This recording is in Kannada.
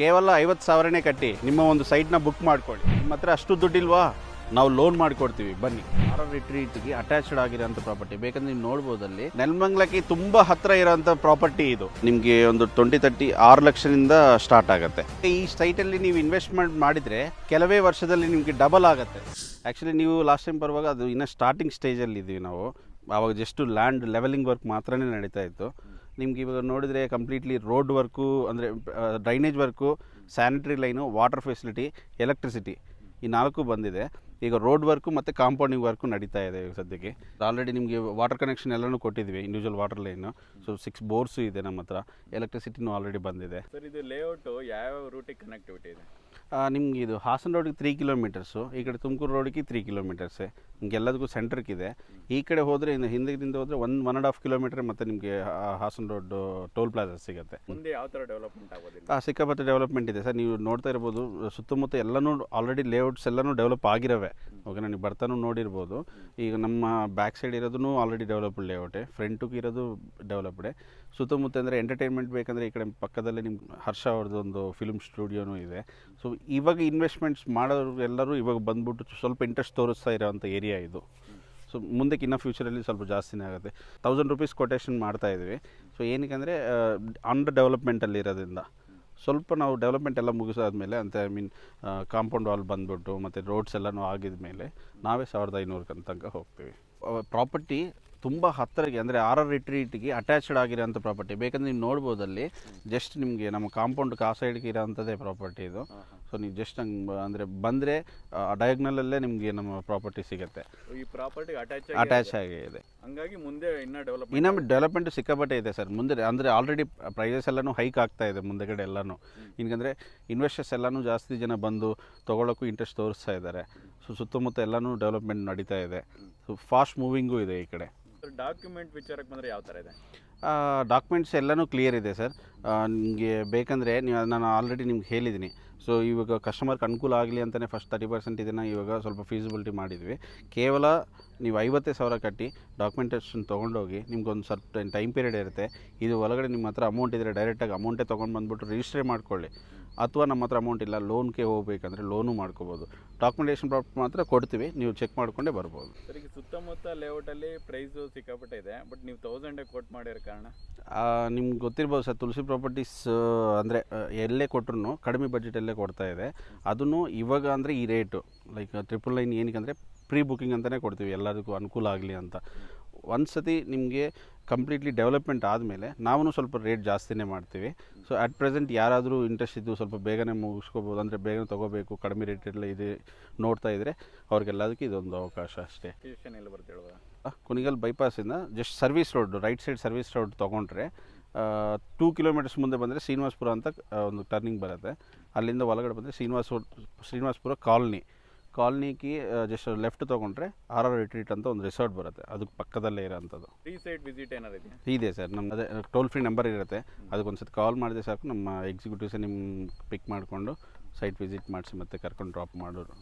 ಕೇವಲ ಐವತ್ತು ಸಾವಿರನೇ ಕಟ್ಟಿ. ನಿಮ್ಮ ಒಂದು ಸೈಟ್ನ ಬುಕ್ ಮಾಡ್ಕೊಳ್ಳಿ. ನಿಮ್ಮ ಹತ್ರ ಅಷ್ಟು ದುಡ್ಡಿಲ್ವಾ? ನಾವು ಲೋನ್ ಮಾಡ್ಕೊಡ್ತೀವಿ. ಬನ್ನಿ. ಆರ್ ರಿಟ್ರೀಟ್ಗೆ ಅಟ್ಯಾಚ್ಡ್ ಆಗಿರೋಂಥ ಪ್ರಾಪರ್ಟಿ ಬೇಕಂದ್ರೆ ನೀವು ನೋಡ್ಬೋದಲ್ಲಿ, ನೆಲಮಂಗ್ಲಕ್ಕೆ ತುಂಬ ಹತ್ರ ಇರೋಂಥ ಪ್ರಾಪರ್ಟಿ ಇದು. ನಿಮಗೆ ಒಂದು ಟ್ವೆಂಟಿ ತರ್ಟಿ ಆರು ಲಕ್ಷದಿಂದ ಸ್ಟಾರ್ಟ್ ಆಗುತ್ತೆ. ಈ ಸೈಟಲ್ಲಿ ನೀವು ಇನ್ವೆಸ್ಟ್ಮೆಂಟ್ ಮಾಡಿದ್ರೆ ಕೆಲವೇ ವರ್ಷದಲ್ಲಿ ನಿಮಗೆ ಡಬಲ್ ಆಗುತ್ತೆ. ಆ್ಯಕ್ಚುಲಿ ನೀವು ಲಾಸ್ಟ್ ಟೈಮ್ ಬರುವಾಗ ಅದು ಇನ್ನೂ ಸ್ಟಾರ್ಟಿಂಗ್ ಸ್ಟೇಜಲ್ಲಿ ಇದ್ದೀವಿ ನಾವು. ಆವಾಗ ಜಸ್ಟ್ ಲ್ಯಾಂಡ್ ಲೆವೆಲಿಂಗ್ ವರ್ಕ್ ಮಾತ್ರನೇ ನಡೀತಾ ಇತ್ತು. ನಿಮ್ಗೆ ಇವಾಗ ನೋಡಿದರೆ ಕಂಪ್ಲೀಟ್ಲಿ ರೋಡ್ ವರ್ಕು ಅಂದರೆ drainage work sanitary line water facility electricity ಈ ನಾಲ್ಕು ಬಂದಿದೆ. ಈಗ ರೋಡ್ ವರ್ಕು ಮತ್ತು ಕಾಂಪೌಂಡಿಂಗ್ ವರ್ಕು ನಡೀತಾ ಇದೆ ಸದ್ಯಕ್ಕೆ. ಆಲ್ರೆಡಿ ನಿಮಗೆ ವಾಟರ್ ಕನೆಕ್ಷನ್ ಎಲ್ಲನೂ ಕೊಟ್ಟಿದ್ವಿ individual water line so six bores ಇದೆ ನಮ್ಮ ಹತ್ರ. ಎಲೆಕ್ಟ್ರಿಸಿಟಿನೂ ಆಲ್ರೆಡಿ ಬಂದಿದೆ. ಸರ್, ಇದು ಲೇಔಟು ಯಾವ್ಯಾವ ರೂಟಿಗೆ ಕನೆಕ್ಟಿವಿಟಿ ಇದೆ? ನಿಮ್ಗೆ ಇದು ಹಾಸನ ರೋಡಿಗೆ ತ್ರೀ ಕಿಲೋಮೀಟರ್ಸು ಈ ಕಡೆ ತುಮಕೂರು ರೋಡಿಗೆ ತ್ರೀ ಕಿಲೋಮೀಟರ್ಸೇ ನಿಮ್ಗೆ ಎಲ್ಲದಕ್ಕೂ ಇದೆ. ಈ ಕಡೆ ಹೋದರೆ ಇನ್ನು ಹಿಂದಿನಿಂದ ಹೋದರೆ one one and half kilometer ಮತ್ತು ನಿಮಗೆ ಹಾಸನ ರೋಡ್ ಟೋಲ್ ಪ್ಲಾಜಾ ಸಿಗುತ್ತೆ. ಮುಂದೆ ಯಾವ ಥರ ಡೆವಲಪ್ಮೆಂಟ್ ಆಗೋದಿಲ್ಲ? ಆ, ಸಿಕ್ಕಾಪಟ್ಟೆ ಡೆವಲಪ್ಮೆಂಟ್ ಇದೆ. ಸರ್ ನೀವು ನೋಡ್ತಾ ಇರ್ಬೋದು ಸುತ್ತಮುತ್ತ ಎಲ್ಲನೂ ಆಲ್ರೆಡಿ ಲೇಔಟ್ಸ್ ಎಲ್ಲನೂ ಡೆವಲಪ್ ಆಗಿರವೆ. ಓಕೆ ನೀವು ಬರ್ತಾನೂ ನೋಡಿರ್ಬೋದು. ಈಗ ನಮ್ಮ ಬ್ಯಾಕ್ ಸೈಡ್ ಇರೋದು ಆಲ್ರೆಡಿ ಡೆವಲಪ್ಡ್ ಲೇಔಟೇ ಫ್ರಂಟಿಗೆ ಇರೋದು ಡೆವಲಪ್ಡೆ ಸುತ್ತಮುತ್ತ ಅಂದರೆ ಎಂಟರ್ಟೈನ್ಮೆಂಟ್ ಬೇಕಂದರೆ ಈ ಕಡೆ ಪಕ್ಕದಲ್ಲೇ ನಿಮ್ಮ ಹರ್ಷ ಅವ್ರದ್ದು ಒಂದು ಫಿಲ್ಮ್ ಸ್ಟುಡಿಯೋನೂ ಇದೆ. ಸೊ ಇವಾಗ ಇನ್ವೆಸ್ಟ್ಮೆಂಟ್ಸ್ ಮಾಡೋರು ಎಲ್ಲರೂ ಇವಾಗ ಬಂದ್ಬಿಟ್ಟು ಸ್ವಲ್ಪ ಇಂಟ್ರೆಸ್ಟ್ ತೋರಿಸ್ತಾ ಇರೋವಂಥ ಏರಿಯಾ ಇದು. ಸೊ ಮುಂದಕ್ಕೆ ಇನ್ನೂ ಫ್ಯೂಚರಲ್ಲಿ ಸ್ವಲ್ಪ ಜಾಸ್ತಿನೇ ಆಗುತ್ತೆ. ತೌಸಂಡ್ ರುಪೀಸ್ ಕೊಟೇಷನ್ ಮಾಡ್ತಾ ಇದ್ದೀವಿ ಸೊ ಏನಕ್ಕೆ ಅಂದರೆ ಅಂಡರ್ ಡೆವಲಪ್ಮೆಂಟಲ್ಲಿ ಇರೋದ್ರಿಂದ ಸ್ವಲ್ಪ ನಾವು ಡೆವಲಪ್ಮೆಂಟ್ ಎಲ್ಲ ಮುಗಿಸಾದ್ಮೇಲೆ ಅಂತ ಐ ಮೀನ್ ಕಾಂಪೌಂಡ್ ವಾಲ್ ಬಂದ್ಬಿಟ್ಟು ಮತ್ತು ರೋಡ್ಸ್ ಎಲ್ಲನೂ ಆಗಿದ ಮೇಲೆ ನಾವೇ ಸಾವಿರದ ಐನೂರು ತನಕ ಹೋಗ್ತೀವಿ. ಪ್ರಾಪರ್ಟಿ ತುಂಬ ಹತ್ತಿರಗೆ ಅಂದರೆ ಆರ್ ಆರ್ ರಿಟ್ರೀಟ್ಗೆ ಅಟ್ಯಾಚ್ಡ್ ಆಗಿರೋಂಥ ಪ್ರಾಪರ್ಟಿ ಬೇಕಂದ್ರೆ ನೀವು ನೋಡ್ಬೋದಲ್ಲಿ ಜಸ್ಟ್ ನಿಮಗೆ ನಮ್ಮ ಕಾಂಪೌಂಡ್ ಆ ಸೈಡ್ಗೆ ಇರೋಂಥದ್ದೇ ಪ್ರಾಪರ್ಟಿ ಇದು. ಸೊ ನೀವು ಜಸ್ಟ್ ಹಂಗೆ ಅಂದರೆ ಬಂದರೆ ಡಯಾಗ್ನಲಲ್ಲೇ ನಿಮಗೆ ನಮ್ಮ ಪ್ರಾಪರ್ಟಿ ಸಿಗುತ್ತೆ. ಈ ಪ್ರಾಪರ್ಟಿ ಅಟ್ಯಾಚ್ ಅಟ್ಯಾಚ್ ಆಗಿದೆ ಹಂಗಾಗಿ ಮುಂದೆ ಇನ್ನೂ ಡೆವಲಪ್ ಇನ್ನೊಮ್ಮೆ ಡೆವಲಪ್ಮೆಂಟ್ ಸಿಕ್ಕಾಪಟ್ಟೆ ಇದೆ ಸರ್. ಮುಂದೆ ಅಂದರೆ ಆಲ್ರೆಡಿ ಪ್ರೈಸಸ್ ಎಲ್ಲನೂ ಹೈಕ್ ಆಗ್ತಾ ಇದೆ ಮುಂದೆಗಡೆ ಎಲ್ಲನೂ. ಹಿಂಗಂದರೆ ಇನ್ವೆಸ್ಟರ್ಸ್ ಎಲ್ಲನೂ ಜಾಸ್ತಿ ಜನ ಬಂದು ತೊಗೊಳಕ್ಕೂ ಇಂಟ್ರೆಸ್ಟ್ ತೋರಿಸ್ತಾ ಇದ್ದಾರೆ. ಸೊ ಸುತ್ತಮುತ್ತ ಎಲ್ಲನೂ ಡೆವಲಪ್ಮೆಂಟ್ ನಡೀತಾ ಇದೆ. ಸೊ ಫಾಸ್ಟ್ ಮೂವಿಂಗೂ ಇದೆ ಈ ಕಡೆ. ಡಾಕ್ಯುಮೆಂಟ್ ವಿಚಾರಕ್ಕೆ ಬಂದರೆ ಯಾವ ಥರ ಇದೆ? ಡಾಕ್ಯುಮೆಂಟ್ಸ್ ಎಲ್ಲನೂ ಕ್ಲಿಯರ್ ಇದೆ ಸರ್. ನಿಮಗೆ ಬೇಕಂದರೆ ನೀವು ನಾನು ಆಲ್ರೆಡಿ ನಿಮ್ಗೆ ಹೇಳಿದ್ದೀನಿ ಸೊ ಇವಾಗ ಕಸ್ಟಮರ್ಗೆ ಅನುಕೂಲ ಆಗಲಿ ಅಂತಲೇ ಫಸ್ಟ್ ತರ್ಟಿ ಪರ್ಸೆಂಟ್ ಇದನ್ನು ಇವಾಗ ಸ್ವಲ್ಪ ಫೀಸಿಬಿಲಿಟಿ ಮಾಡಿದ್ವಿ. ಕೇವಲ ನೀವು ಐವತ್ತೇ ಸಾವಿರ ಕಟ್ಟಿ ಡಾಕ್ಯುಮೆಂಟೇಷನ್ ತೊಗೊಂಡೋಗಿ ನಿಮ್ಗೊಂದು ಸ್ವಲ್ಪ ಟೈಮ್ ಪೀರಿಯಡ್ ಇರುತ್ತೆ ಇದು ಒಳಗಡೆ ನಿಮ್ಮ ಹತ್ರ ಅಮೌಂಟ್ ಇದ್ದರೆ ಡೈರೆಕ್ಟಾಗಿ ಅಮೌಂಟೇ ತೊಗೊಂಡು ಬಂದುಬಿಟ್ಟು ರಿಜಿಸ್ಟ್ರೇ ಮಾಡ್ಕೊಳ್ಳಿ. ಅಥವಾ ನಮ್ಮ ಹತ್ರ ಅಮೌಂಟ್ ಇಲ್ಲ ಲೋನ್ಗೆ ಹೋಗಬೇಕಂದ್ರೆ ಲೋನು ಮಾಡ್ಕೋಬೋದು. ಡಾಕ್ಯುಮೆಂಟೇಷನ್ ಪ್ರಾಪರ್ಟಿ ಮಾತ್ರ ಕೊಡ್ತೀವಿ ನೀವು ಚೆಕ್ ಮಾಡಿಕೊಂಡೇ ಬರ್ಬೋದು. ಸರಿ ಸುತ್ತಮುತ್ತ ಲೇಔಟಲ್ಲಿ ಪ್ರೈಸು ಸಿಕ್ಕಾಪಟ್ಟೆ ಇದೆ ಬಟ್ ನೀವು ತೌಸಂಡೇ ಕೊಟ್ ಮಾಡಿರೋ ಕಾರಣ? ನಿಮ್ಗೆ ಗೊತ್ತಿರ್ಬೋದು ಸರ್ ತುಳಸಿ ಪ್ರಾಪರ್ಟೀಸ್ ಅಂದರೆ ಎಲ್ಲೇ ಕೊಟ್ಟರು ಕಡಿಮೆ ಬಜೆಟಲ್ಲೇ ಕೊಡ್ತಾ ಇದೆ. ಅದನ್ನು ಇವಾಗ ಅಂದರೆ ಈ ರೇಟು ಲೈಕ್ ಟ್ರಿಪಲ್ ನೈನ್ ಏನಕ್ಕೆ ಅಂದರೆ ಪ್ರೀ ಬುಕ್ಕಿಂಗ್ ಅಂತಲೇ ಕೊಡ್ತೀವಿ ಎಲ್ಲದಕ್ಕೂ ಅನುಕೂಲ ಆಗಲಿ ಅಂತ. ಒಂದು ಸತಿ ನಿಮಗೆ ಕಂಪ್ಲೀಟ್ಲಿ ಡೆವಲಪ್ಮೆಂಟ್ ಆದಮೇಲೆ ನಾವು ಸ್ವಲ್ಪ ರೇಟ್ ಜಾಸ್ತಿನೇ ಮಾಡ್ತೀವಿ. ಸೊ ಅಟ್ ಪ್ರೆಸೆಂಟ್ ಯಾರಾದರೂ ಇಂಟ್ರೆಸ್ಟ್ ಇದ್ದು ಸ್ವಲ್ಪ ಬೇಗನೆ ಮುಗಿಸ್ಕೋಬೋದು ಅಂದರೆ ಬೇಗನೆ ತೊಗೋಬೇಕು ಕಡಿಮೆ ರೇಟೆಲ್ಲ ಇದು ನೋಡ್ತಾ ಇದ್ದರೆ ಅವ್ರಿಗೆಲ್ಲದಕ್ಕೆ ಇದೊಂದು ಅವಕಾಶ ಅಷ್ಟೇ. Kunigal ಬೈಪಾಸಿಂದ just service road right side service road ತೊಗೊಂಡ್ರೆ ಟೂ ಕಿಲೋಮೀಟರ್ಸ್ ಮುಂದೆ ಬಂದರೆ ಶ್ರೀನಿವಾಸಪುರ ಅಂತ ಒಂದು ಟರ್ನಿಂಗ್ ಬರುತ್ತೆ. ಅಲ್ಲಿಂದ ಒಳಗಡೆ ಬಂದರೆ ಶ್ರೀನಿವಾಸ ಶ್ರೀನಿವಾಸಪುರ ಕಾಲನಿ. ಕಾಲನಿಗೆ ಜಸ್ಟ್ ಲೆಫ್ಟ್ ತೊಗೊಂಡ್ರೆ ಆರ್ ಆರ್ ರಿಟ್ರೀಟ್ ಅಂತ ಒಂದು ರಿಸಾರ್ಟ್ ಬರುತ್ತೆ. ಅದಕ್ಕೆ ಪಕ್ಕದಲ್ಲೇ ಇರೋಂಥದ್ದು. ಫ್ರೀ ಸೈಟ್ ವಿಸಿಟ್ ಏನಾರು ಇದೆಯಾ? ಇದೆ ಸರ್. ನಮ್ಮ ಅದೇ ಟೋಲ್ ಫ್ರೀ ನಂಬರ್ ಇರುತ್ತೆ. ಅದಕ್ಕೊಂದು ಸತಿ ಕಾಲ್ ಮಾಡಿದೆ ಸಾಕು. ನಮ್ಮ ಎಕ್ಸಿಕ್ಯೂಟಿವ್ಸೇ ನಿಮ್ಮ ಪಿಕ್ ಮಾಡಿಕೊಂಡು ಸೈಟ್ ವಿಸಿಟ್ ಮಾಡಿಸಿ ಮತ್ತೆ ಕರ್ಕೊಂಡು ಡ್ರಾಪ್ ಮಾಡೋರು.